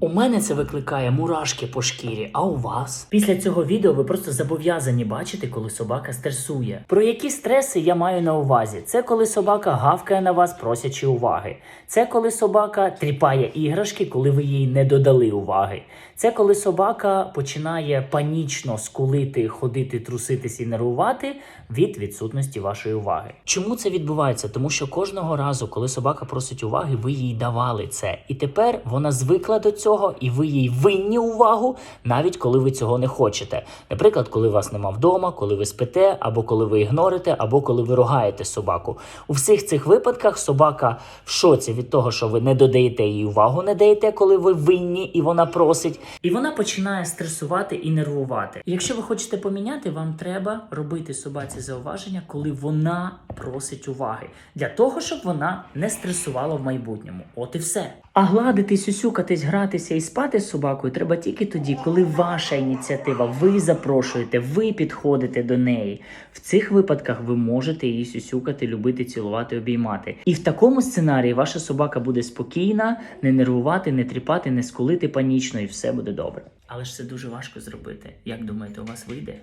У мене це викликає мурашки по шкірі, а у вас? Після цього відео ви просто зобов'язані бачити, коли собака стресує. Про які стреси я маю на увазі? Це коли собака гавкає на вас, просячи уваги. Це коли собака тріпає іграшки, коли ви їй не додали уваги. Це коли собака починає панічно скулити, ходити, труситись і нервувати від відсутності вашої уваги. Чому це відбувається? Тому що кожного разу, коли собака просить уваги, ви їй давали це. І тепер вона звикла до цього, і ви їй винні увагу, навіть коли ви цього не хочете. Наприклад, коли вас нема вдома, коли ви спите, або коли ви ігнорите, або коли ви ругаєте собаку. У всіх цих випадках собака в шоці від того, що ви не додаєте їй увагу, не даєте, коли ви винні і вона просить. І вона починає стресувати і нервувати. Якщо ви хочете поміняти, вам треба робити собаці зауваження, коли вона просить уваги, для того, щоб вона не стресувала в майбутньому. От і все. А гладити, сюсюкатись, гратися і спати з собакою треба тільки тоді, коли ваша ініціатива, ви запрошуєте, ви підходите до неї. В цих випадках ви можете її сюсюкати, любити, цілувати, обіймати. І в такому сценарії ваша собака буде спокійна, не нервувати, не тріпати, не скулити панічно, і все буде добре. Але ж це дуже важко зробити. Як думаєте, у вас вийде?